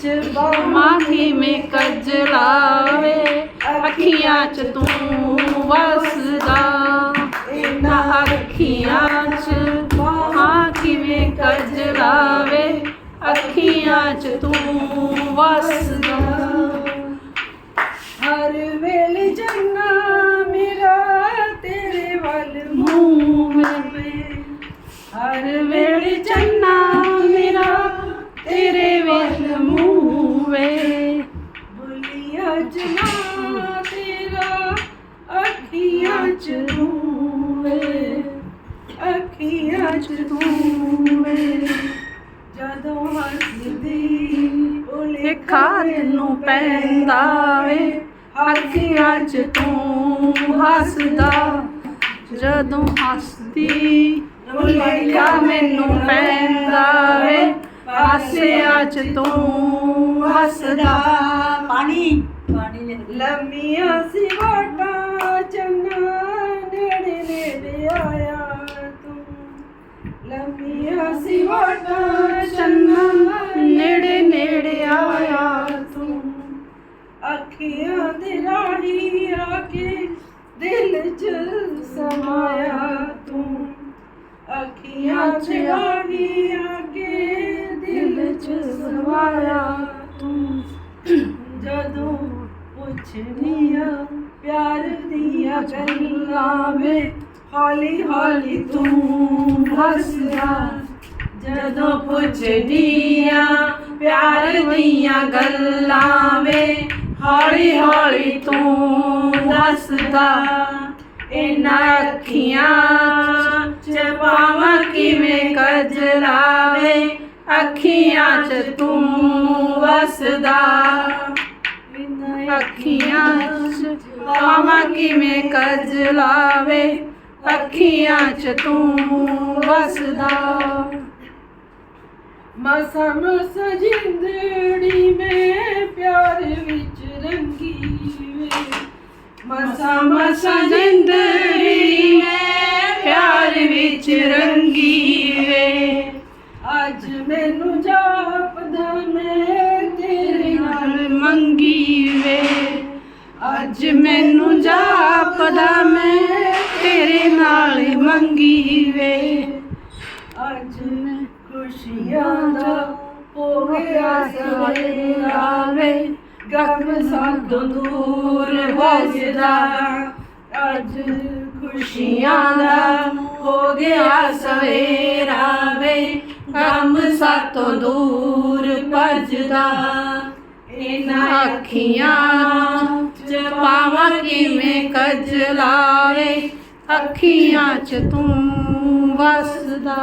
ਚ ਬਾਵਾਂ ਮਾਂ ਕਿਵੇਂ ਕਜਲਾਵੇ ਅੱਖੀਆਂ 'ਚ ਤੂੰ ਵਸਦਾ ਇਹਨਾਂ ਅੱਖੀਆਂ 'ਚ ਮਾਂ ਕਿਵੇਂ ਕਜਲਾਵੇ ਅੱਖੀਆਂ 'ਚ ਤੂੰ ਵਸਦਾ ਹਰ ਵੇਲੇ ਜੰਨਾ ਮੇਰਾ ਤੇਰੇ ਵੱਲ ਮੂੰਹ ਮੂਵੇਂ ਹਰ ਵੇਲੇ ਵੇਲ ਮੂੰਹ ਵੇ। ਬੁਲੀਆ ਜਨਾ ਤੇਰਾ ਅੱਖੀਆਂ ਚ ਰੂਵੇ ਅੱਖੀਆਂ ਚ ਰੂਵੇ ਜਦੋਂ ਹੱਸਦੀ ਬੋਲੇ ਲੇਖਾ ਤੈਨੂੰ ਪੈਂਦਾ ਵੇ। ਅੱਖੀਆਂ 'ਚ ਤੂੰ ਹੱਸਦਾ। ਜਦੋਂ ਹੱਸਦੀ ਲੇਖਾ ਮੈਨੂੰ ਪੈਂਦਾ ਵੇ। ਹਾਸਿਆਂ 'ਚ ਤੂੰ ਹੱਸਦਾ। ਪਾਣੀ। ਪਾਣੀ ਲੰਮੀਆਂ ਸੀ ਵਾਟਾਂ ਚੰਨਾ ਨੇੜੇ ਨੇੜੇ ਆਇਆ ਤੂੰ। ਲੰਮੀਆਂ ਸੀ ਵਾਟਾਂ ਚੰਨਾ ਨੇੜੇ ਨੇੜੇ ਆਇਆ ਤੂੰ। ਅੱਖੀਆਂ ਦੇ ਰਾਹੀ ਆ ਕੇ ਦਿਲ ਚ ਸਮਾਇਆ ਤੂੰ। ਅੱਖੀਆਂ ਚ ਰਾਹੀ ਆ ਦਿਲ ਚ ਤੂੰ ਜਦੋਂ ਪੁੱਛਨੀਆਂ, ਪਿਆਰ ਦੀਆਂ ਗੱਲਾਂ ਵੇ, ਹੌਲੀ ਹੌਲੀ ਤੂੰ ਹੱਸਦਾ। ਜਦੋਂ ਪੁੱਛਦੀਆਂ ਪਿਆਰ ਦੀਆਂ ਗੱਲਾਂ ਵੇ, ਹੌਲੀ ਹੌਲੀ ਤੂੰ ਦੱਸਦਾ। ਇਹਨਾਂ ਅੱਖੀਆਂ ਚ ਪਾਵਾਂ ਕਿਵੇਂ ਕਜਲਾਵੇ ਅੱਖੀਆਂ ਚ ਤੂੰ ਵਸਦਾ। ਅੱਖੀਆਂ ਚ ਪਾਵਾਂ ਕਿਵੇਂ ਕਜਲਾਵੇ ਅੱਖੀਆਂ ਚ ਤੂੰ ਵਸਦਾ। ਮਸਾ ਮਸਾ ਜਿੰਦੜੀ ਮੈਂ ਪਿਆਰ ਵਿੱਚ ਰੰਗੀ ਵੇ। ਮਸਾ ਮਸਾ ਜਿੰਦੜੀ ਮੈਂ ਪਿਆਰ ਵਿੱਚ ਮੰਗੀ ਵੇ ਅੱਜ ਮੈਨੂੰ ਜਾਪਦਾ ਮੈਂ, ਤੇਰੇ ਨਾਲ ਮੰਗੀ ਵੇ ਅੱਜ ਮੈਂ ਖੁਸ਼ੀਆਂ ਦਾ ਹੋ ਗਿਆ ਸਵੇਰਾ ਵੇ ਗਮ ਸਾਥੋਂ ਦੂਰ ਭਜਦਾ ਅੱਜ ਖੁਸ਼ੀਆਂ ਦਾ ਹੋ ਗਿਆ ਸਵੇਰਾ ਵੇ ਗਮ ਸਾਥੋਂ ਦੂਰ ਭਜਦਾ ਇਹਨਾਂ ਅੱਖੀਆਂ ਚ ਪਾਵਾਂ ਕਿਵੇਂ ਕਜਲਾਵੇ ਅੱਖੀਆਂ ਚ ਤੂੰ ਵਸਦਾ।